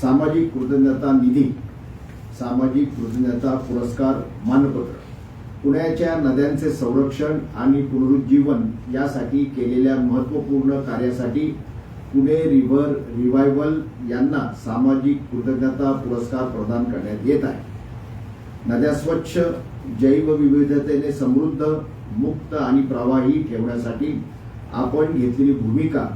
सामाजिक कृतज्ञता निधी सामाजिक कृतज्ञता पुरस्कार मानपत्र पुण्याच्या नद्यांचे संरक्षण आणि पुनरुज्जीवन यासाठी केलेल्या महत्त्वपूर्ण कार्यासाठी पुणे रिव्हर रिव्हायवल यांना सामाजिक कृतज्ञता पुरस्कार प्रदान करण्यात येत आहे. नद्या स्वच्छ जैवविविधतेने समृद्ध मुक्त आणि प्रवाही ठेवण्यासाठी आपण घेतलेली भूमिका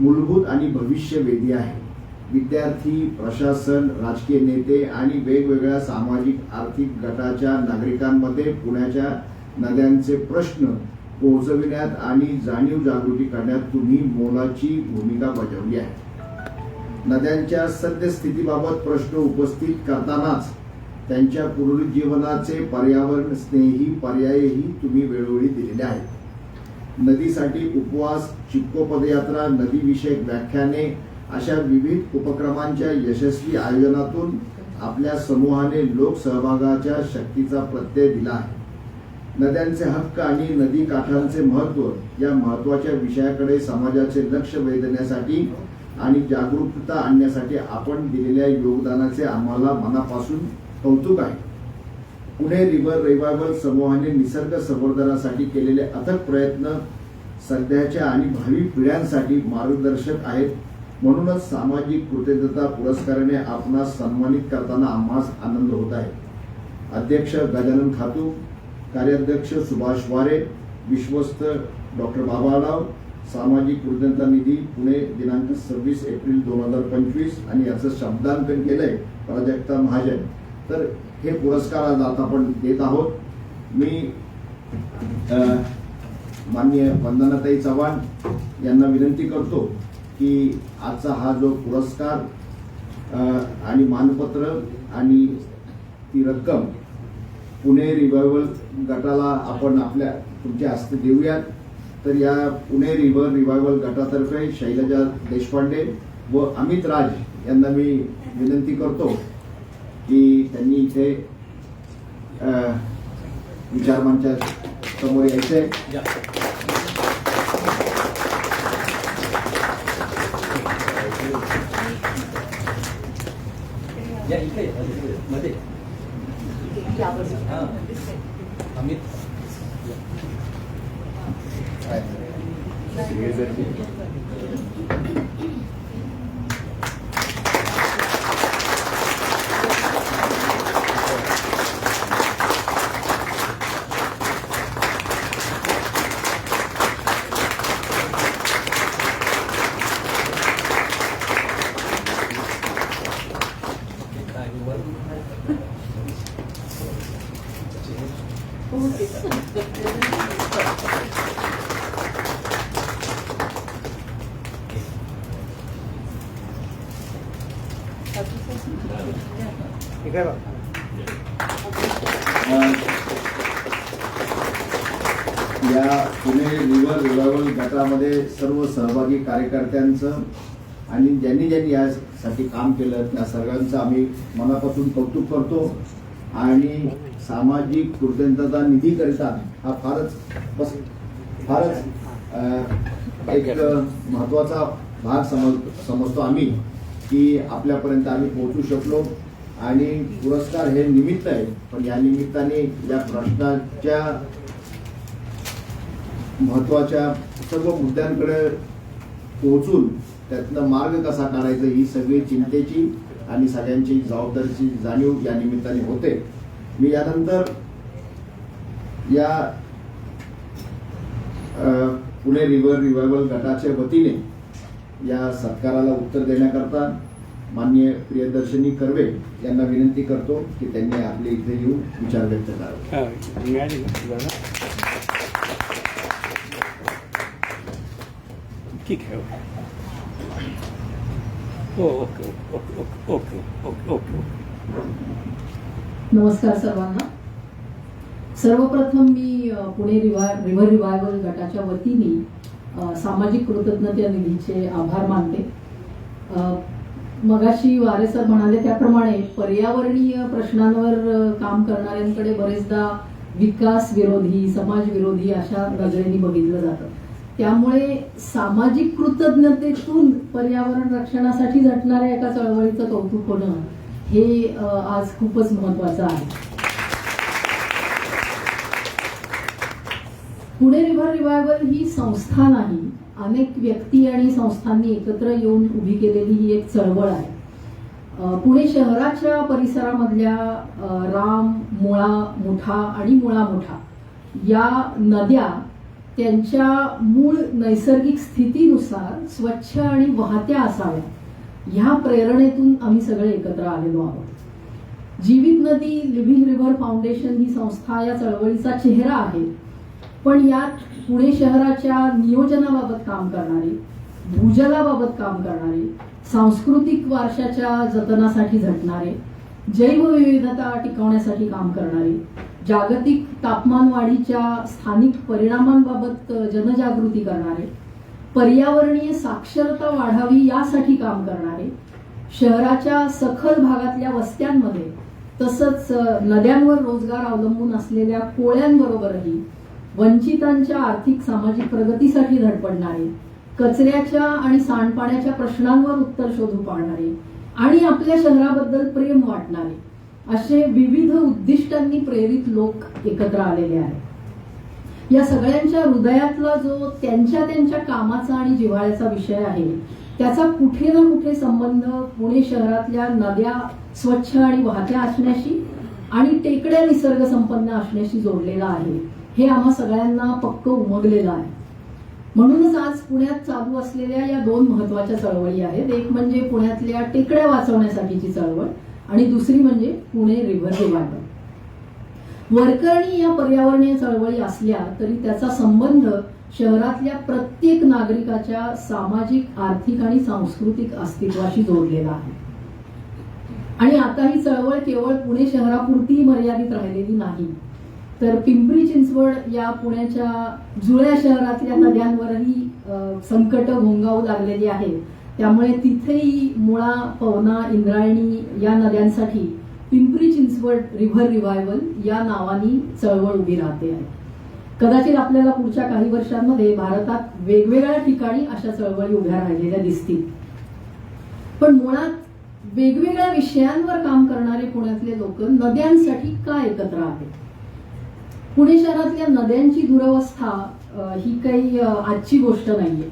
मूलभूत आणि भविष्यवेधी आहे. विद्यार्थी प्रशासन राजकीय नेते आणि वेगवेगळ्या सामाजिक आर्थिक गटाच्या नागरिकांमध्ये पुण्याच्या नद्यांचे प्रश्न पोहोचविण्यात आणि जाणीव जागृती करण्यात तुम्ही मोलाची भूमिका बजावली आहे. नद्यांच्या सद्यस्थितीबाबत प्रश्न उपस्थित करतानाच त्यांच्या पुनरुज्जीवनाचे पर्यावरण स्नेही पर्यायही तुम्ही वेळोवेळी दिलेले आहेत. नदीसाठी उपवास चिपको पदयात्रा नदीविषयक व्याख्याने अशा विविध उपक्रमांच्या यशस्वी आयोजनातून आपल्या समूहाने लोकसहभागाच्या शक्तीचा प्रत्यय दिला आहे. नद्यांचे हक्क आणि नदी काठांचे महत्त्व या महत्त्वाच्या विषयाकडे समाजाचे लक्ष वेधण्यासाठी आणि जागरूकता आणण्यासाठी आपण दिलेल्या योगदानाचे आम्हाला मनापासून कौतुक आहे. पुणे रिव्हर रिव्हायवल समूहाने निसर्ग संवर्धनासाठी केलेले अथक प्रयत्न सध्याच्या आणि भावी पिढ्यांसाठी मार्गदर्शक आहेत. म्हणूनच सामाजिक कृतज्ञता पुरस्काराने आपणास सन्मानित करताना आम्हास आनंद होत आहे. अध्यक्ष गजानन खातू कार्याध्यक्ष सुभाष वारे विश्वस्त डॉक्टर बाबाराव सामाजिक कृतज्ञता निधी पुणे दिनांक सव्वीस एप्रिल दोन हजार पंचवीस आणि याचं शब्दांकन केलंय प्राजक्ता महाजन. तर हे पुरस्कार आज आता आपण देत आहोत. मी माननीय वंदनाताई चव्हाण यांना विनंती करतो की आजचा हा जो पुरस्कार आणि मानपत्र आणि ती रक्कम पुणे रिव्हायवल गटाला आपण आपल्या तुमच्या हस्ते देऊयात. तर या पुणे रिव्हर रिव्हायवल गटातर्फे शैलजा देशपांडे व अमित राज यांना मी विनंती करतो की त्यांनी इथे विचारमांच्या समोर यायचंय मध्ये, मध्ये हा. अमित या पुणे रिव्हर रिव्हायवल गटामध्ये सर्व सहभागी कार्यकर्त्यांचं आणि ज्यांनी ज्यांनी यासाठी काम केलं त्या सर्वांचं आम्ही मनापासून कौतुक करतो. आणि सामाजिक कृतज्ञता निधीकरिता हा फारच बस फारच एक महत्त्वाचा भाग समज समजतो आम्ही की आपल्यापर्यंत आम्ही पोहोचू शकलो. आणि पुरस्कार हे निमित्त आहे पण या निमित्ताने या प्रश्नाच्या महत्त्वाच्या सर्व मुद्द्यांकडे पोहोचून त्यातनं मार्ग कसा काढायचा ही सगळी चिंतेची आणि सगळ्यांची जबाबदारीची जाणीव या निमित्ताने होते. मी यानंतर या पुणे रिव्हर रिव्हायवल गटाच्या वतीने या सत्काराला उत्तर देण्याकरता माननीय प्रियदर्शनी कर्वे यांना विनंती करतो की त्यांनी आपले इथे येऊन विचार व्यक्त करावे. ठीक आहे हो okay okay okay okay okay okay. नमस्कार सर्वांना. सर्वप्रथम मी पुणे रिवा रिव्हर रिवायवल गटाच्या वतीने सामाजिक कृतज्ञता निधीचे आभार मानते. मगाशी वारे सर म्हणाले त्याप्रमाणे पर्यावरणीय प्रश्नांवर काम करणाऱ्यांकडे बरेचदा विकास विरोधी समाज विरोधी अशा नजरेने बघितलं जातं. त्यामुळे सामाजिक कृतज्ञतेतून पर्यावरण रक्षणासाठी झटणाऱ्या एका चळवळीचं कौतुक होणं हे आज खूपच महत्वाचं आहे. पुणे रिव्हर रिव्हायवल ही संस्था नाही अनेक व्यक्ती आणि संस्थांनी एकत्र येऊन उभी केलेली ही एक चळवळ आहे. पुणे शहराच्या परिसरामधल्या राम मुळा मुठा आणि मुळा मुठा या नद्या त्यांच्या मूळ नैसर्गिक स्थितीनुसार स्वच्छ आणि वाहत्या असाव्या ह्या प्रेरणेतून आम्ही सगळे एकत्र आलेलो आहोत. जीवित नदी लिव्हिंग रिव्हर फाउंडेशन ही संस्था या चळवळीचा चेहरा आहे. पण यात पुणे शहराच्या नियोजनाबाबत काम करणारे भूजलाबाबत काम करणारे सांस्कृतिक वारशाच्या जतनासाठी झटणारे जैवविविधता टिकवण्यासाठी काम करणारे जागतिक तापमानवाढीच्या स्थानिक परिणामांबाबत जनजागृती करणारे पर्यावरणीय साक्षरता वाढावी यासाठी काम करणारे शहराच्या सखल भागातल्या वस्त्यांमध्ये तसंच नद्यांवर रोजगार अवलंबून असलेल्या कोळ्यांबरोबरही वंचितांच्या आर्थिक सामाजिक प्रगतीसाठी धडपडणारे कचऱ्याच्या आणि सांडपाण्याच्या प्रश्नांवर उत्तर शोधू पाहणारे आणि आपल्या शहराबद्दल प्रेम वाटणारे असे विविध उद्दिष्टांनी प्रेरित लोक एकत्र आलेले आहेत. या सगळ्यांच्या हृदयातला जो त्यांच्या त्यांच्या कामाचा आणि जिव्हाळ्याचा विषय आहे त्याचा कुठे ना कुठे संबंध पुणे शहरातल्या नद्या स्वच्छ आणि वाहत्या असण्याशी आणि टेकड्या निसर्ग संपन्न असण्याशी जोडलेला आहे हे आम्हा सगळ्यांना पक्क उमगलेलं आहे. म्हणूनच आज पुण्यात चालू असलेल्या या दोन महत्त्वाच्या चळवळी आहेत. एक म्हणजे पुण्यातल्या टेकड्या वाचवण्यासाठीची चळवळ आणि दुसरी म्हणजे पुणे रिव्हर रिवायवल वरकरणी या पर्यावरणीय चळवळी असल्या तरी त्याचा संबंध शहरातल्या प्रत्येक नागरिकाच्या सामाजिक आर्थिक आणि सांस्कृतिक अस्तित्वाशी जोडलेला आहे. आणि आता ही चळवळ केवळ पुणे शहरापुरती मर्यादित राहिलेली नाही. तर पिंपरी चिंचवड या पुण्याच्या जुळ्या शहरातल्या नद्यांवरही संकट घोंगावू लागलेली आहेत. त्यामुळे तिथेही मुळा पवना इंद्रायणी या नद्यांसाठी पिंपरी चिंचवड रिव्हर रिवायवल या नावानी चळवळ उभी राहते आहे. कदाचित आपल्याला पुढच्या काही वर्षांमध्ये भारतात वेगवेगळ्या ठिकाणी अशा चळवळी उभ्या राहिलेल्या दिसतील. पण मुळात वेगवेगळ्या विषयांवर काम करणारे पुण्यातले लोक नद्यांसाठी का एकत्र आहेत पुणे शहरातल्या नद्यांची दुरवस्था ही काही आजची गोष्ट नाहीये.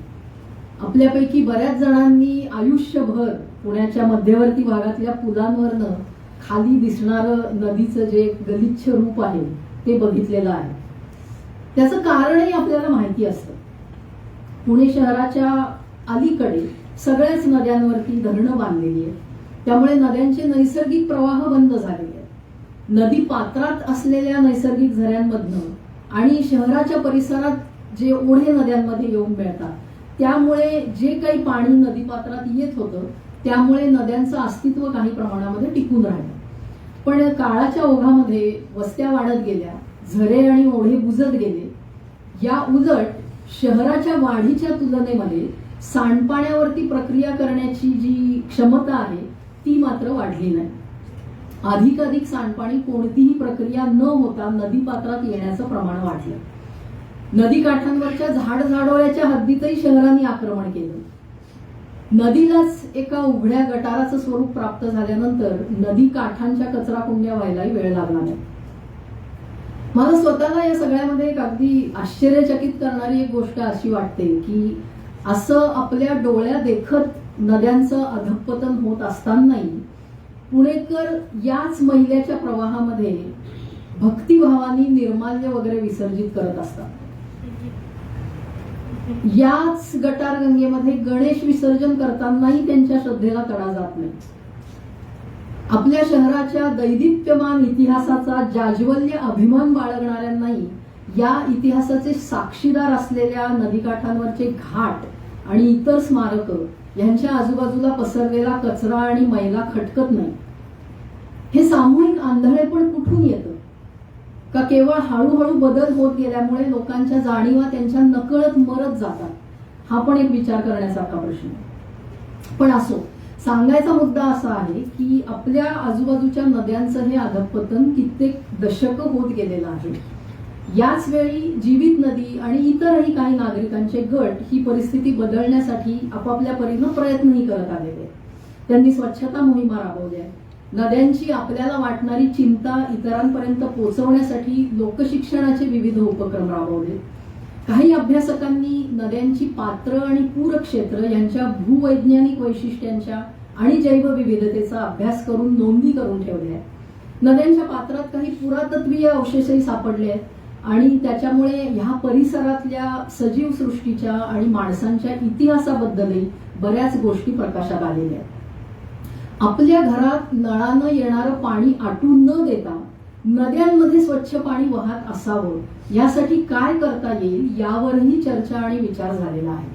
आपल्यापैकी बऱ्याच जणांनी आयुष्यभर पुण्याच्या मध्यवर्ती भागातल्या पुलांवरनं खाली दिसणारं नदीचं जे गलिच्छ रूप आहे ते बघितलेलं आहे. त्याचं कारणही आपल्याला माहिती असतं. पुणे शहराच्या अलीकडे सगळ्याच नद्यांवरती धरणं बांधलेली आहेत. त्यामुळे नद्यांचे नैसर्गिक प्रवाह बंद झालेले आहेत. नदी पात्रात असलेल्या नैसर्गिक झऱ्यांमधनं आणि शहराच्या परिसरात जे ओढे नद्यांमध्ये येऊन मिळतात त्यामुळे जे काही पाणी नदीपात्रात येत होतं त्यामुळे नद्यांचं अस्तित्व काही प्रमाणामध्ये टिकून राहिलं. पण काळाच्या ओघामध्ये वस्त्या वाढत गेल्या झरे आणि ओढे बुजत गेले. या उलट शहराच्या वाढीच्या तुलनेमध्ये सांडपाण्यावरती प्रक्रिया करण्याची जी क्षमता आहे ती मात्र वाढली नाही. अधिकाधिक सांडपाणी कोणतीही प्रक्रिया न होता नदीपात्रात येण्याचं प्रमाण वाढलं. नदी काठांवरच्या झाड झाडोळ्याच्या हद्दीतही शहरांनी आक्रमण केलं. नदीलाच एका उघड्या गटाराचं स्वरूप प्राप्त झाल्यानंतर नदी काठांच्या कचरा कुंड्या व्हायलाही वेळ लागला नाही. मला स्वतःला या सगळ्यामध्ये एक अगदी आश्चर्यचकित करणारी एक गोष्ट अशी वाटते की असं आपल्या डोळ्या देखत नद्यांचं अधपतन होत असतानाही पुणेकर याच महिलेच्या प्रवाहामध्ये भक्तिभावानी निर्माल्य वगैरे विसर्जित करत असतात. याच गटारगंगेमध्ये गणेश विसर्जन करतानाही त्यांच्या श्रद्धेला तडा जात नाही. आपल्या शहराच्या दैदिप्यमान इतिहासाचा जाज्वल्य अभिमान बाळगणाऱ्यांनाही या इतिहासाचे साक्षीदार असलेल्या नदीकाठांवरचे घाट आणि इतर स्मारक यांच्या आजूबाजूला पसरलेला कचरा आणि मैला खटकत नाही. हे सामूहिक आंधळेपण कुठून येतं? का केवळ हळूहळू बदल होत गेल्यामुळे लोकांच्या जाणीवा त्यांच्या नकळत मरत जातात? हा पण एक विचार करण्यासारखा प्रश्न पण असो सांगायचा मुद्दा असा आहे की आपल्या आजूबाजूच्या नद्यांचं हे अधपतन कित्येक दशक होत गेलेलं आहे. याच वेळी जीवित नदी आणि इतरही काही नागरिकांचे गट ही परिस्थिती बदलण्यासाठी आपापल्या परीनं प्रयत्नही करत आलेले आहेत. त्यांनी स्वच्छता मोहिमा राबवल्या नद्यांची आपल्याला वाटणारी चिंता इतरांपर्यंत पोहोचवण्यासाठी लोकशिक्षणाचे विविध उपक्रम राबवले. काही अभ्यासकांनी नद्यांची पात्र आणि पूरक्षेत्र यांच्या भूवैज्ञानिक वैशिष्ट्यांच्या आणि जैवविविधतेचा अभ्यास करून नोंदी करून ठेवल्या आहेत. नद्यांच्या पात्रात काही पुरातत्वीय अवशेषही सापडले आहेत आणि त्याच्यामुळे ह्या परिसरातल्या सजीव सृष्टीच्या आणि माणसांच्या इतिहासाबद्दलही बऱ्याच गोष्टी प्रकाशात आलेल्या आहेत. आपल्या घरात नळानं येणारं पाणी आटून न देता नद्यांमध्ये स्वच्छ पाणी वाहत असावं यासाठी काय करता येईल यावरही चर्चा आणि विचार झालेला आहे.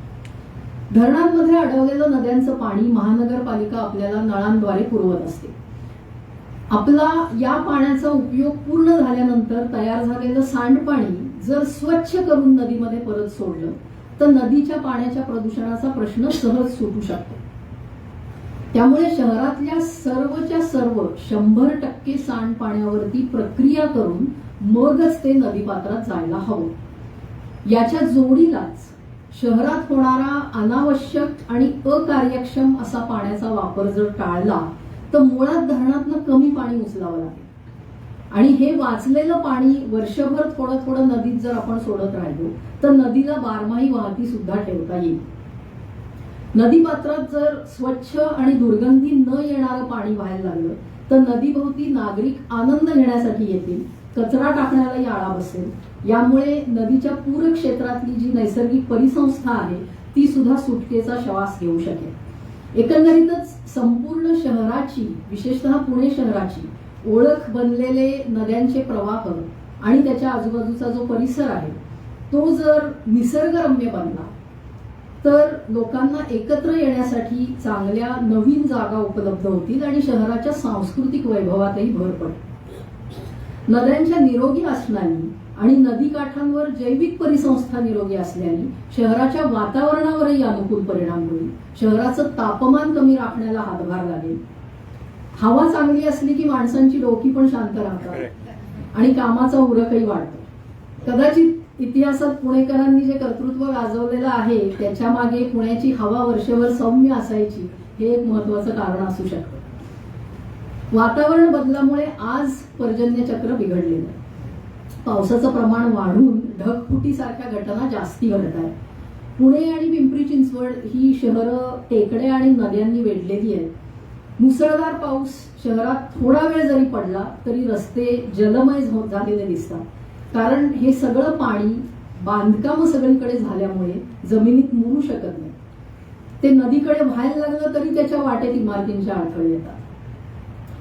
धरणांमध्ये अडवलेलं नद्यांचं पाणी महानगरपालिका आपल्याला नळांद्वारे पुरवत असते. आपला या पाण्याचा उपयोग पूर्ण झाल्यानंतर तयार झालेलं सांडपाणी जर स्वच्छ करून नदीमध्ये परत सोडलं तर नदीच्या पाण्याच्या प्रदूषणाचा प्रश्न सहज सुटू शकतो. त्यामुळे शहरातल्या सर्वच्या सर्व शंभर टक्के सांडपाण्यावरती प्रक्रिया करून मगच ते नदीपात्रात जायला हवं. याच्या जोडीलाच शहरात होणारा अनावश्यक आणि अकार्यक्षम असा पाण्याचा वापर जर टाळला तर मुळात धरणातनं कमी पाणी उचलावं लागेल. आणि हे वाचलेलं पाणी वर्षभर थोडं थोडं नदीत जर आपण सोडत राहिलो तर नदीला बारमाही वाहती सुद्धा ठेवता येईल. नदीपात्रात जर स्वच्छ आणि दुर्गंधी न येणारं पाणी व्हायला लागलं तर नदीभोवती नागरिक आनंद घेण्यासाठी येतील कचरा टाकण्यालाही आळा बसेल. यामुळे नदीच्या पूर क्षेत्रातली जी नैसर्गिक परिसंस्था आहे ती सुद्धा सुटकेचा श्वास घेऊ शकेल. एकंदरीतच संपूर्ण शहराची विशेषतः पुणे शहराची ओळख बनलेले नद्यांचे प्रवाह आणि त्याच्या आजूबाजूचा जो परिसर आहे तो जर निसर्गरम्य बनला तर लोकांना एकत्र येण्यासाठी चांगल्या नवीन जागा उपलब्ध होतील आणि शहराच्या सांस्कृतिक वैभवातही भर पडेल. नद्यांच्या निरोगी असण्यानी आणि नदीकाठांवर जैविक परिसंस्था निरोगी असल्याने शहराच्या वातावरणावरही अनुकूल परिणाम होईल. शहराचं तापमान कमी राखण्याला हातभार लागेल. हवा चांगली असली की माणसांची डोकी पण शांत राहतात आणि कामाचा उरकही वाढतो. कदाचित इतिहासात पुणेकरांनी जे कर्तृत्व गाजवलेलं आहे त्याच्यामागे पुण्याची हवा वर्षभर सौम्य असायची हे एक महत्वाचं कारण असू शकतं. वातावरण बदलामुळे आज पर्जन्य चक्र बिघडलेलं आहे. पावसाचं प्रमाण वाढून ढगफुटीसारख्या घटना जास्ती घडत आहेत. पुणे आणि पिंपरी चिंचवड ही शहरं टेकड्या आणि नद्यांनी वेढलेली आहेत. मुसळधार पाऊस शहरात थोडा वेळ जरी पडला तरी रस्ते जलमय झालेले दिसतात. कारण हे सगळं पाणी बांधकाम सगळीकडे झाल्यामुळे जमिनीत मुरू शकत नाही. ते नदीकडे व्हायला लागलं तरी त्याच्या वाटेत इमारतींच्या अडथळे येतात.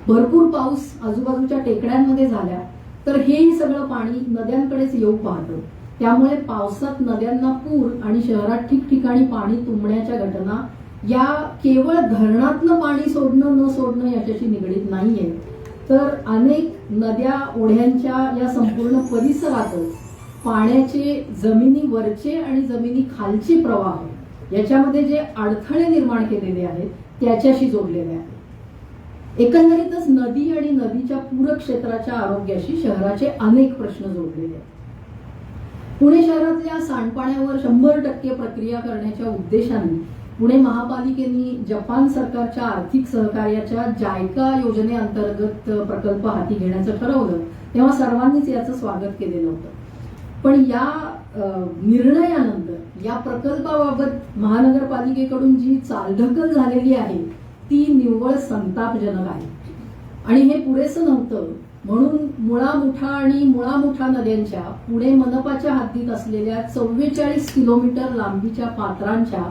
भरपूर पाऊस आजूबाजूच्या टेकड्यांमध्ये झाल्या तर हेही सगळं पाणी नद्यांकडेच येऊ पाहतं. त्यामुळे पावसात नद्यांना पूर आणि शहरात ठिकठिकाणी पाणी तुंबण्याच्या घटना या केवळ धरणातलं पाणी सोडणं न सोडणं याच्याशी निगडीत नाहीये. तर अनेक नद्या ओढ्यांच्या या संपूर्ण परिसरातच पाण्याचे जमिनीवरचे आणि जमिनी खालचे प्रवाह याच्यामध्ये जे अडथळे निर्माण केलेले आहेत त्याच्याशी जोडलेले आहेत. एकंदरीतच नदी आणि नदीच्या पूर क्षेत्राच्या आरोग्याशी शहराचे अनेक प्रश्न जोडलेले आहेत. पुणे शहरातल्या सांडपाण्यावर शंभर टक्के प्रक्रिया करण्याच्या उद्देशाने पुणे महापालिकेने जपान सरकारच्या आर्थिक सहकार्याच्या जायका योजनेअंतर्गत प्रकल्प हाती घेण्याचं ठरवलं तेव्हा सर्वांनीच याचं स्वागत केलेलं होतं पण या निर्णयानंतर या प्रकल्पाबाबत महानगरपालिकेकडून जी चालढकल झालेली आहे ती निव्वळ संतापजनक आहे. आणि हे पुरेसं नव्हतं म्हणून मुळामुठा आणि मुळामुठा नद्यांच्या पुणे मनपाच्या हद्दीत असलेल्या चव्वेचाळीस किलोमीटर लांबीच्या पात्रांच्या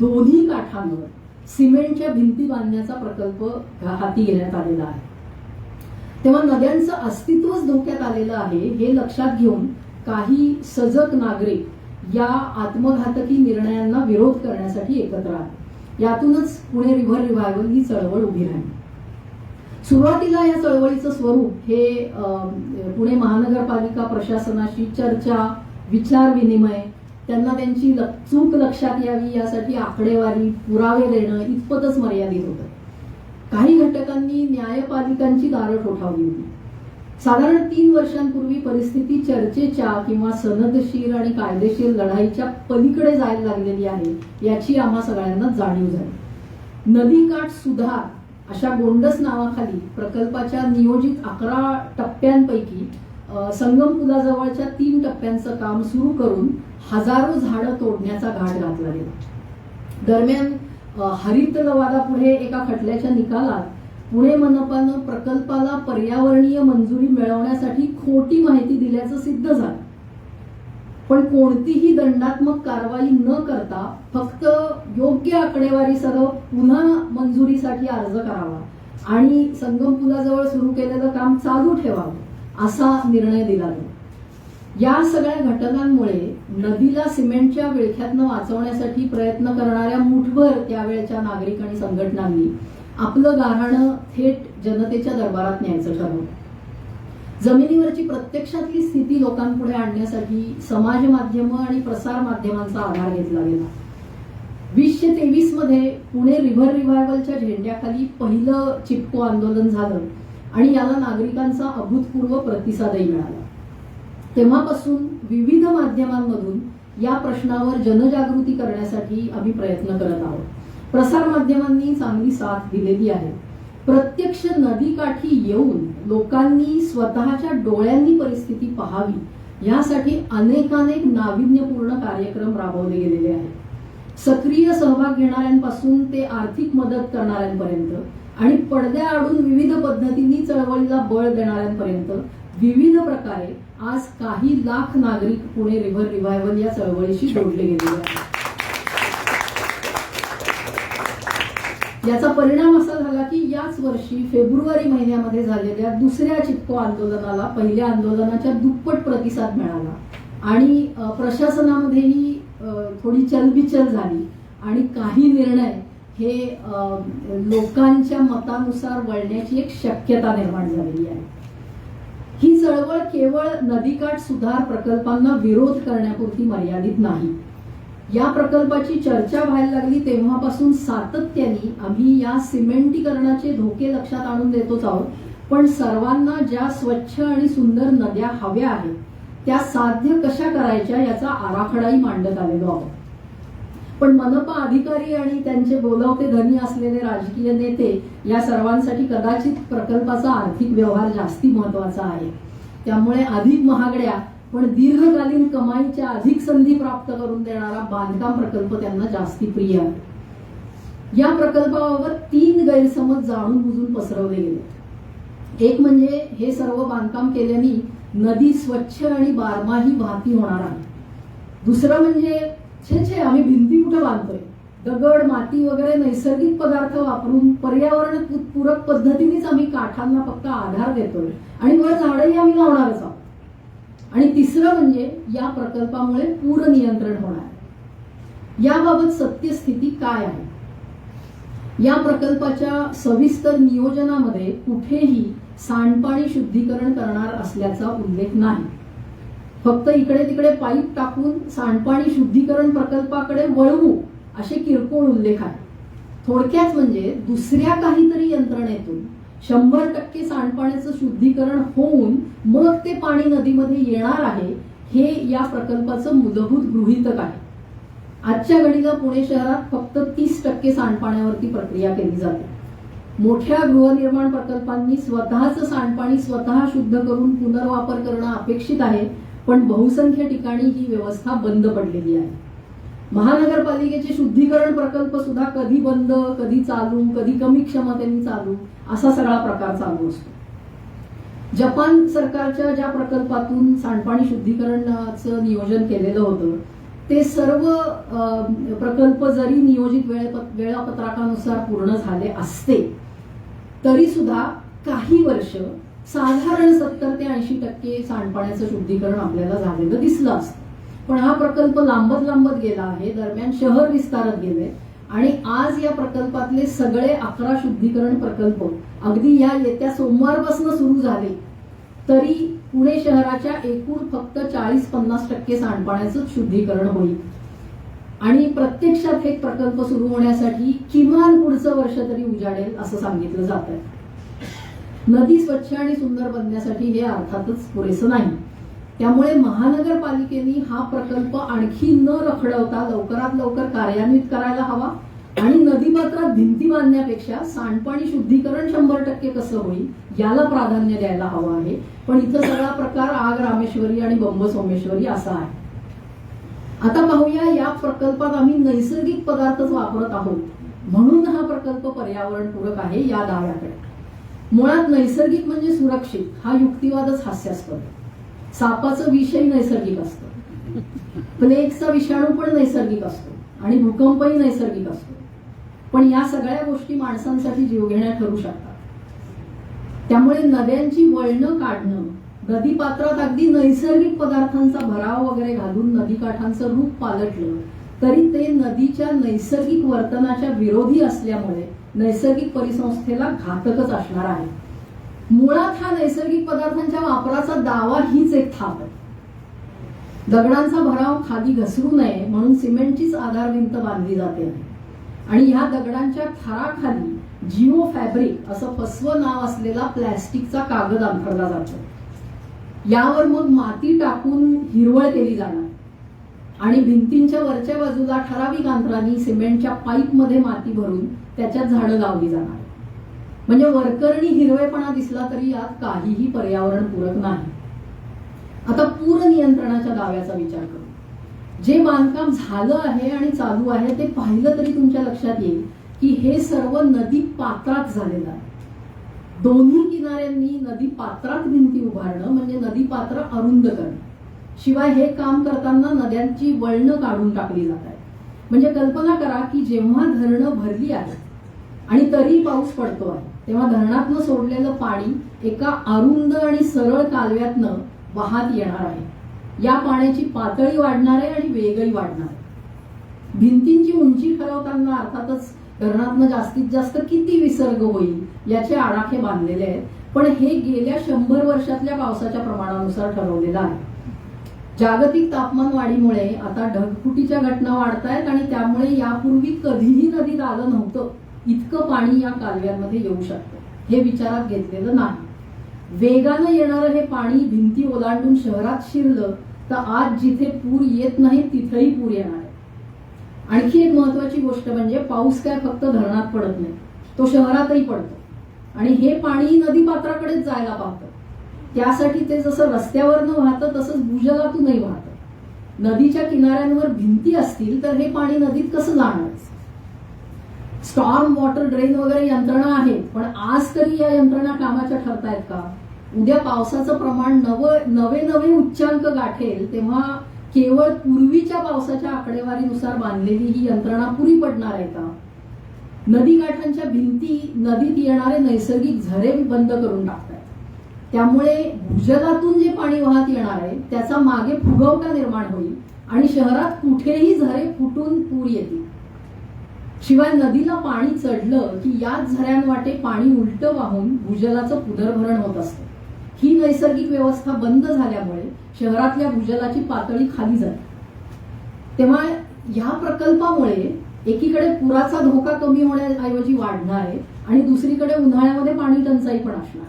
दोन्ही काठांवर सिमेंटच्या भिंती बांधण्याचा प्रकल्प हाती घेण्यात आलेला आहे. तेव्हा नद्यांचं अस्तित्वच धोक्यात आलेलं आहे हे लक्षात घेऊन काही सजग नागरिक या आत्मघातकी निर्णयांना विरोध करण्यासाठी एकत्र आले. यातूनच पुणे रिव्हर रिव्हायवल ही चळवळ उभी राहिली. सुरुवातीला या चळवळीचं स्वरूप हे अं, पुणे महानगरपालिका प्रशासनाशी चर्चा विचार विनिमय त्यांना त्यांची ल- चूक लक्षात यावी यासाठी आकडेवारी पुरावे देणं इतपतच मर्यादित होतं. काही घटकांनी न्यायपालिकांची दारं ठोठावली होती. साधारण तीन वर्षांपूर्वी परिस्थिती चर्चेच्या किंवा सनदशीर आणि कायदेशीर लढाईच्या पलीकडे जायला लागलेली आहे याची आम्हा सगळ्यांना जाणीव झाली. नदीकाठ सुधार अशा गोंडस नावाखाली प्रकल्पाच्या नियोजित अकरा टप्प्यांपैकी अ, संगम पुलाजवळच्या तीन टप्प्यांचं काम सुरू करून हजारो झाडं तोडण्याचा घाट घातला गेला. दरम्यान हरित लवादापुढे एका खटल्याच्या निकालात पुणे मनपानं प्रकल्पाला पर्यावरणीय मंजुरी मिळवण्यासाठी खोटी माहिती दिल्याचं सिद्ध झालं. पण कोणतीही दंडात्मक कारवाई न करता फक्त योग्य आकडेवारीसह पुन्हा मंजुरीसाठी अर्ज करावा आणि संगम पुलाजवळ सुरू केलेलं काम चालू ठेवावं. असा निर्णय दिला गेला. या सगळ्या घटनांमुळे नदीला सिमेंटच्या विळख्यातनं वाचवण्यासाठी प्रयत्न करणाऱ्या मुठभर त्यावेळच्या नागरिक आणि संघटनांनी आपलं गाऱ्हाणं थेट जनतेच्या दरबारात न्यायचं ठरवलं. जमिनीवरची प्रत्यक्षातली स्थिती लोकांपुढे आणण्यासाठी समाज माध्यम आणि प्रसार माध्यमांचा आधार घेतला गेला. वीसशे तेवीसमध्ये पुणे रिव्हर रिव्हायवलच्या झेंड्याखाली पहिलं चिपको आंदोलन झालं. आणि याला नागरिकांचा अभूतपूर्व प्रतिसादही मिळाला. तेव्हापासून विविध माध्यमांमधून या प्रश्नावर जनजागृती करण्यासाठी आम्ही प्रयत्न करत आहोत. प्रसार माध्यमांनी चांगली साथ दिलेली आहे. प्रत्यक्ष नदीकाठी येऊन लोकांनी स्वतःच्या डोळ्यांनी परिस्थिती पाहावी यासाठी अनेकानेक नाविन्यपूर्ण कार्यक्रम राबवले गेलेले आहेत. सक्रिय सहभाग घेणाऱ्यांपासून ते आर्थिक मदत करणाऱ्यांपर्यंत आणि पडद्याआडून विविध पद्धतींनी चळवळीला बळ देणाऱ्यांपर्यंत विविध प्रकारे आज काही लाख नागरिक पुणे रिव्हर रिव्हायवल या चळवळीशी जोडले गेलेले आहेत. याचा परिणाम असा झाला की याच वर्षी फेब्रुवारी महिन्यामध्ये झालेल्या दुसऱ्या चिपको आंदोलनाला पहिल्या आंदोलनाच्या दुप्पट प्रतिसाद मिळाला. आणि प्रशासनामध्येही थोडी चलबिचल झाली. आणि काही निर्णय हे लोकांच्या मतानुसार वळण्याची एक शक्यता निर्माण झालेली आहे. ही चळवळ केवळ नदीकाठ सुधार प्रकल्पांना विरोध करण्यापुरती मर्यादित नाही. या प्रकल्पाची चर्चा व्हायला लागली तेव्हापासून सातत्याने आम्ही या सिमेंटीकरणाचे धोके लक्षात आणून देतोच आहोत पण सर्वांना ज्या स्वच्छ आणि सुंदर नद्या हव्या आहेत त्या साध्य कशा करायच्या याचा आराखडाही मांडत आलेलो आहोत. पण मनपा अधिकारी आणि त्यांचे बोलवते धनी असलेले राजकीय नेते या सर्वांसाठी कदाचित प्रकल्पाचा आर्थिक व्यवहार जास्ती महत्त्वाचा आहे. त्यामुळे अधिक महागड्या पण दीर्घकालीन कमाईच्या अधिक संधी प्राप्त करून देणारा बांधकाम प्रकल्प त्यांना जास्ती प्रिय आहे. या प्रकल्पाबाबत तीन गैरसमज जाणून बुजून पसरवले गेले. एक म्हणजे हे सर्व बांधकाम केल्याने नदी स्वच्छ आणि बारमाही वाहती होणार आहे. दुसरं म्हणजे छे छे आम्ही भिंती कुठं बांधतोय? दगड माती वगैरे नैसर्गिक पदार्थ वापरून पर्यावरण पूरक पद्धतीनेच आम्ही काठांना फक्त आधार देतोय. आणि वर झाडंही आम्ही लावणारच आहोत. आणि तिसरं म्हणजे या प्रकल्पामुळे पूर नियंत्रण होणार. याबाबत सत्यस्थिती काय आहे? या प्रकल्पाच्या सविस्तर नियोजनामध्ये कुठेही सांडपाणी शुद्धीकरण करणार असल्याचा उल्लेख नाही. फक्त इकडे तिकडे पाईप टाकून सांडपाणी शुद्धीकरण प्रकल्पाकडे वळवू असे किरकोळ उल्लेख आहे थोडक्यात म्हणजे दुसऱ्या काहीतरी यंत्रणेतून शंभर टक्के सांडपाण्याचं शुद्धीकरण होऊन मग ते पाणी नदीमध्ये येणार आहे हे या प्रकल्पाचं मूलभूत गृहीतक आहे. आजच्या घडीला पुणे शहरात फक्त तीस टक्के सांडपाण्यावरती प्रक्रिया केली जाते. मोठ्या गृहनिर्माण प्रकल्पांनी स्वतःचं सांडपाणी स्वतः शुद्ध करून पुनर्वापर करणं अपेक्षित आहे पण बहुसंख्य ठिकाणी ही व्यवस्था बंद पडलेली आहे. महानगरपालिकेचे शुद्धीकरण प्रकल्प सुद्धा कधी बंद कधी चालू कधी कमी क्षमतेने चालू असा सगळा प्रकार चालू असतो. जपान सरकारच्या ज्या प्रकल्पातून सांडपाणी शुद्धीकरणाचं नियोजन केलेलं होतं ते सर्व प्रकल्प जरी नियोजित वेळापत्रकानुसार पूर्ण झाले असते तरी सुद्धा काही वर्ष साधारण सत्तर ते ऐंशी टक्के सांडपाण्याचं शुद्धीकरण आपल्याला झालेलं दिसलं असतं. पण हा प्रकल्प लांबत लांबत गेला आहे दरम्यान शहर विस्तारत गेले आणि आज या प्रकल्पातले सगळे अकरा शुद्धीकरण प्रकल्प अगदी या येत्या सोमवारपासून सुरू झाले. तरी पुणे शहराच्या एकूण फक्त चाळीस पन्नास टक्के सांडपाण्याचं शुद्धीकरण होईल. आणि प्रत्यक्षात हे प्रकल्प सुरू होण्यासाठी किमान पुढचं वर्ष तरी उजाडेल असं सांगितलं जात आहे नदी स्वच्छ आणि सुंदर बनण्यासाठी हे अर्थातच पुरेसं नाही. त्यामुळे महानगरपालिकेने हा प्रकल्प आणखी न रखडवता लवकरात लवकर कार्यान्वित करायला हवा आणि नदीपात्रात भिंती बांधण्यापेक्षा सांडपाणी शुद्धीकरण शंभर टक्के कसं होईल याला प्राधान्य द्यायला हवं आहे. पण इथं सगळा प्रकार आग रामेश्वरी आणि बंब सोमेश्वरी असा आहे. आता पाहूया या प्रकल्पात आम्ही नैसर्गिक पदार्थच वापरत आहोत. म्हणून हा प्रकल्प पर्यावरणपूरक आहे या दाव्याकडे. मुळात नैसर्गिक म्हणजे सुरक्षित हा युक्तिवादच हास्यास्पद. सापाचं विषय नैसर्गिक असतं. प्लेगचा विषाणू पण नैसर्गिक असतो आणि भूकंपही नैसर्गिक असतो. पण या सगळ्या गोष्टी माणसांसाठी जीवघेण्या ठरू शकतात. त्यामुळे नद्यांची वळणं काढणं नदीपात्रात अगदी नैसर्गिक पदार्थांचा भराव वगैरे घालून नदीकाठांचं रूप पालटलं तरी ते नदीच्या नैसर्गिक वर्तनाच्या विरोधी असल्यामुळे नैसर्गिक परिसंस्थेला घातकच असणार आहे. मुळात हा नैसर्गिक पदार्थांच्या वापराचा दावा हीच एक थाप आहे. दगडांचा भराव खाली घसरू नये म्हणून सिमेंटचीच आधारभिंत बांधली जाते. आणि ह्या दगडांच्या थराखाली जिओ फॅब्रिक असं फसव नाव असलेला प्लॅस्टिकचा कागद अंथरला जातो. यावर मग माती टाकून हिरवळ केली जाणार. आणि भिंतींच्या वरच्या बाजूला ठराविक अंतराने सिमेंटच्या पाईपमध्ये माती भरून त्याच्यात झाडं लावली जाणार म्हणजे वरकरणी हिरवेपणा दिसला तरी यात काहीही पर्यावरणपूरक नाही. आता पूर नियंत्रणाच्या दाव्याचा विचार करू. जे बांधकाम झालं आहे आणि चालू आहे ते पाहिलं तरी तुमच्या लक्षात येईल की हे सर्व नदी पात्रात झालेलं आहे. दोन्ही किनाऱ्यांनी नदी पात्रात भिंती उभारणं म्हणजे नदी पात्र अरुंद करणं. शिवाय हे काम करताना नद्यांची वळणं काढून टाकली जात आहे म्हणजे कल्पना करा की जेव्हा धरणं भरली आहेत आणि तरी पाऊस पडतो आहे तेव्हा धरणातनं सोडलेलं पाणी एका अरुंद आणि सरळ कालव्यातनं वाहत येणार आहे. या पाण्याची पातळी वाढणार आहे आणि वेगही वाढणार आहे. भिंतींची उंची ठरवताना अर्थातच धरणातनं जास्तीत जास्त किती विसर्ग होईल याचे आडाखे बांधलेले आहेत. पण हे गेल्या शंभर वर्षातल्या पावसाच्या प्रमाणानुसार ठरवलेलं आहे. जागतिक तापमान वाढीमुळे आता ढगफुटीच्या घटना वाढत आहेत आणि त्यामुळे यापूर्वी कधीही नदीत आलं नव्हतं. इतकं पाणी या कालव्यांमध्ये येऊ शकतं. हे विचारात घेतलेलं नाही. वेगानं येणारं हे पाणी भिंती ओलांडून शहरात शिरलं तर आज जिथे पूर येत नाही तिथेही पूर येणार आहे. आणखी एक महत्वाची गोष्ट म्हणजे पाऊस काय फक्त धरणात पडत नाही. तो शहरातही पडतो. आणि हे पाणी नदीपात्राकडेच जायला पाहतं. त्यासाठी ते जसं रस्त्यावरनं वाहतं तसंच भूजलातूनही वाहतं. नदीच्या किनाऱ्यांवर भिंती असतील तर हे पाणी नदीत कसं जाणार? स्टॉर्म वॉटर ड्रेन वगैरे यंत्रणा आहेत पण आज तरी या यंत्रणा कामाच्या ठरतायत का? उद्या पावसाचं प्रमाण नव नवे नवे उच्चांक गाठेल तेव्हा केवळ पूर्वीच्या पावसाच्या आकडेवारीनुसार बांधलेली ही यंत्रणा पुरी पडणार आहे का? नदीकाठांच्या भिंती नदीत येणारे नैसर्गिक झरे बंद करून टाकतात. त्यामुळे भूजलातून जे पाणी वाहत येणार आहे त्याचा मागे फुगवटा निर्माण होईल आणि शहरात कुठेही झरे फुटून पूर येतील. शिवाय नदीला पाणी चढलं की याच झऱ्यांवाटे पाणी उलट वाहून भूजलाचं पुनर्भरण होत असतं. ही नैसर्गिक व्यवस्था बंद झाल्यामुळे शहरातल्या भूजलाची पातळी खाली जाते. तेव्हा या प्रकल्पामुळे एकीकडे पुराचा धोका कमी होण्याऐवजी वाढणार आहे आणि दुसरीकडे उन्हाळ्यामध्ये पाणी टंचाई पण असणार.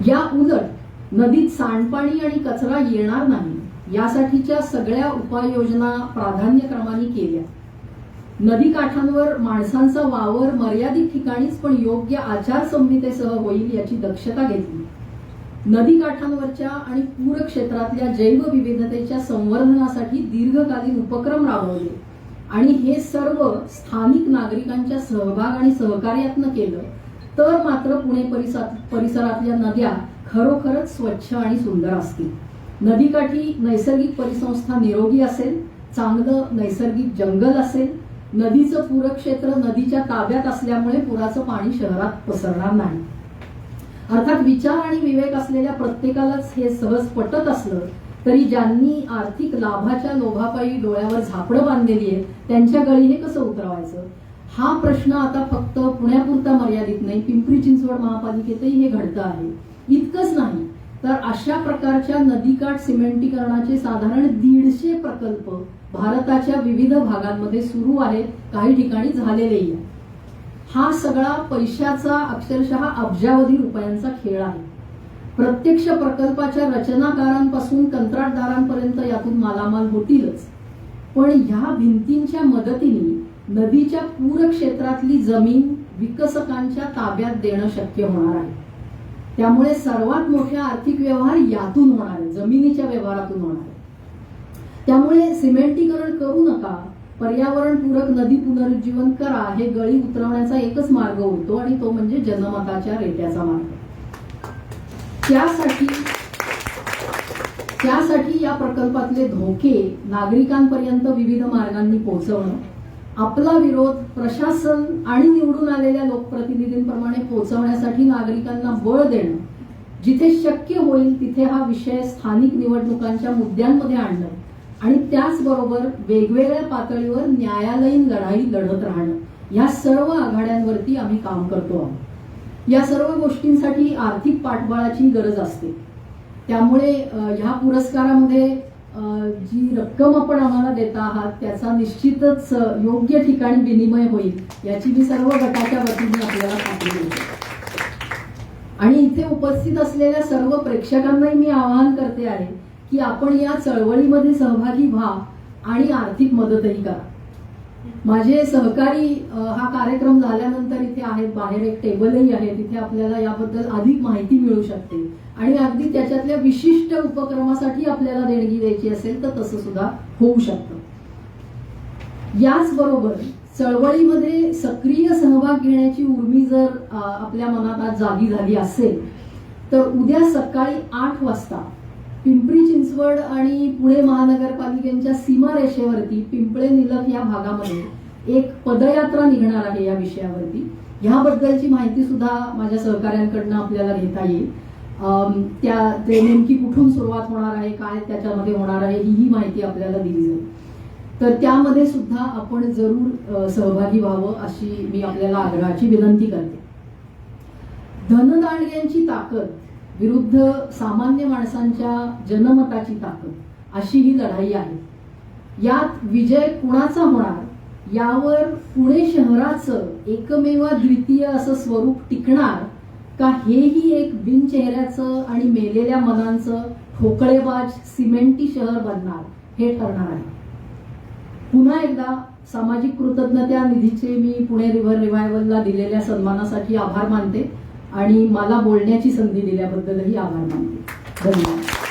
या उलट नदीत सांडपाणी आणि कचरा येणार नाही यासाठीच्या सगळ्या उपाययोजना प्राधान्यक्रमाने केल्या. नदी काठांवर माणसांचा वावर मर्यादित ठिकाणीच पण योग्य आचारसंहितेसह होईल याची दक्षता घेतली. नदी काठांवरच्या आणि पूर क्षेत्रातल्या जैवविविधतेच्या संवर्धनासाठी दीर्घकालीन उपक्रम राबवले आणि हे सर्व स्थानिक नागरिकांच्या सहभाग आणि सहकार्यातनं केलं. तर मात्र पुणे परिसरातल्या नद्या खरोखरच स्वच्छ आणि सुंदर असतील. नदीकाठी नैसर्गिक परिसंस्था निरोगी असेल चांगलं नैसर्गिक जंगल असेल नदीचं पूरक्षेत्र नदीच्या ताब्यात असल्यामुळे पुराचं पाणी शहरात पसरणार नाही. अर्थात विचार आणि विवेक असलेल्या प्रत्येकालाच हे सहज पटत असलं तरी ज्यांनी आर्थिक लाभाच्या लोभापायी डोळ्यावर झापडं बांधलेली आहे त्यांच्या गळी हे कसं उतरवायचं? हा प्रश्न आता फक्त पुण्यापुरता मर्यादित नाही पिंपरी चिंचवड महापालिकेतही हे घडतं आहे. इतकंच नाही तर अशा प्रकारच्या नदीकाठ सिमेंटीकरणाचे साधारण दीडशे प्रकल्प भारताच्या विविध भागांमध्ये सुरू आहेत काही ठिकाणी झालेलेही आहेत. हा सगळा पैशाचा अक्षरशः अब्जावधी रुपयांचा खेळ आहे. प्रत्यक्ष प्रकल्पाच्या रचनाकारांपासून कंत्राटदारांपर्यंत यातून मालामाल होतीलच. पण ह्या भिंतींच्या मदतीने नदीच्या पूर क्षेत्रातली जमीन विकसकांच्या ताब्यात देणं शक्य होणार आहे. त्यामुळे सर्वात मोठे आर्थिक व्यवहार यातून होणार आहे जमिनीच्या व्यवहारातून होणार आहे. त्यामुळे सिमेंटीकरण करू नका पर्यावरणपूरक नदी पुनरुज्जीवन करा हे गळी उतरवण्याचा एकच मार्ग होतो आणि तो म्हणजे जनमताच्या रेट्याचा मार्ग. त्यासाठी त्यासाठी या प्रकल्पातले धोके नागरिकांपर्यंत विविध मार्गांनी पोहोचवणं आपला विरोध प्रशासन आणि निवडून आलेल्या लोकप्रतिनिधींप्रमाणे पोहोचवण्यासाठी नागरिकांना बळ देणं जिथे शक्य होईल तिथे हा विषय स्थानिक निवडणुकांच्या मुद्द्यांमध्ये आणणं आणि त्याचबरोबर वेगवेगळ्या पातळीवर न्यायालयीन लढाई लढत राहणं. या सर्व आघाड्यांवरती आम्ही काम करतो आहोत. या सर्व गोष्टींसाठी आर्थिक पाठबळाची गरज असते. त्यामुळे ह्या पुरस्कारामध्ये जी रक्कम आपण आम्हाला देता आहात त्याचा निश्चितच योग्य ठिकाणी विनिमय होईल याची मी सर्व गटाच्या वतीने आपल्याला खात्री देते. आणि इथे उपस्थित असलेल्या सर्व प्रेक्षकांनाही मी आवाहन करते आहे की आपण या चळवळीमध्ये सहभागी व्हा आणि आर्थिक मदतही करा. माझे सहकारी हा कार्यक्रम झाल्यानंतर इथे आहेत बाहेर एक टेबलही आहे तिथे आपल्याला याबद्दल अधिक माहिती मिळू शकते. आणि अगदी त्याच्यातल्या विशिष्ट उपक्रमासाठी आपल्याला देणगी द्यायची असेल तर तसं सुद्धा होऊ शकतं. याचबरोबर चळवळीमध्ये सक्रिय सहभाग घेण्याची उर्मी जर आपल्या मनात आज जागी झाली असेल तर उद्या सकाळी आठ वाजता पिंपरी चिंचवड आणि पुणे महानगरपालिकेच्या सीमारेषेवरती पिंपळे निलख या भागामध्ये एक पदयात्रा निघणार आहे या विषयावरती. ह्याबद्दलची माहिती सुद्धा माझ्या सहकाऱ्यांकडनं आपल्याला घेता येईल. त्या ते नेमकी कुठून सुरुवात होणार आहे काय त्याच्यामध्ये होणार आहे ही ही माहिती आपल्याला दिली जाईल. तर त्यामध्ये सुद्धा आपण जरूर सहभागी व्हावं अशी मी आपल्याला आग्रहाची विनंती करते. धनदांडग्यांची ताकद विरुद्ध सामान्य माणसांच्या जनमताची ताकद अशी ही लढाई आहे. यात विजय कुणाचा होणार? यावर पुणे शहराचं एकमेव द्वितीय असं स्वरूप टिकणार का हेही एक बिनचेहऱ्याचं आणि मेलेल्या मनांचं ठोकळेबाज सिमेंटी शहर बनणार हे ठरणार आहे. पुन्हा एकदा सामाजिक कृतज्ञता निधीचे मी पुणे रिव्हर रिव्हायवलला दिलेल्या सन्मानासाठी आभार मानते. आणि मला बोलण्याची संधी दिल्याबद्दलही आभार मानते. धन्यवाद.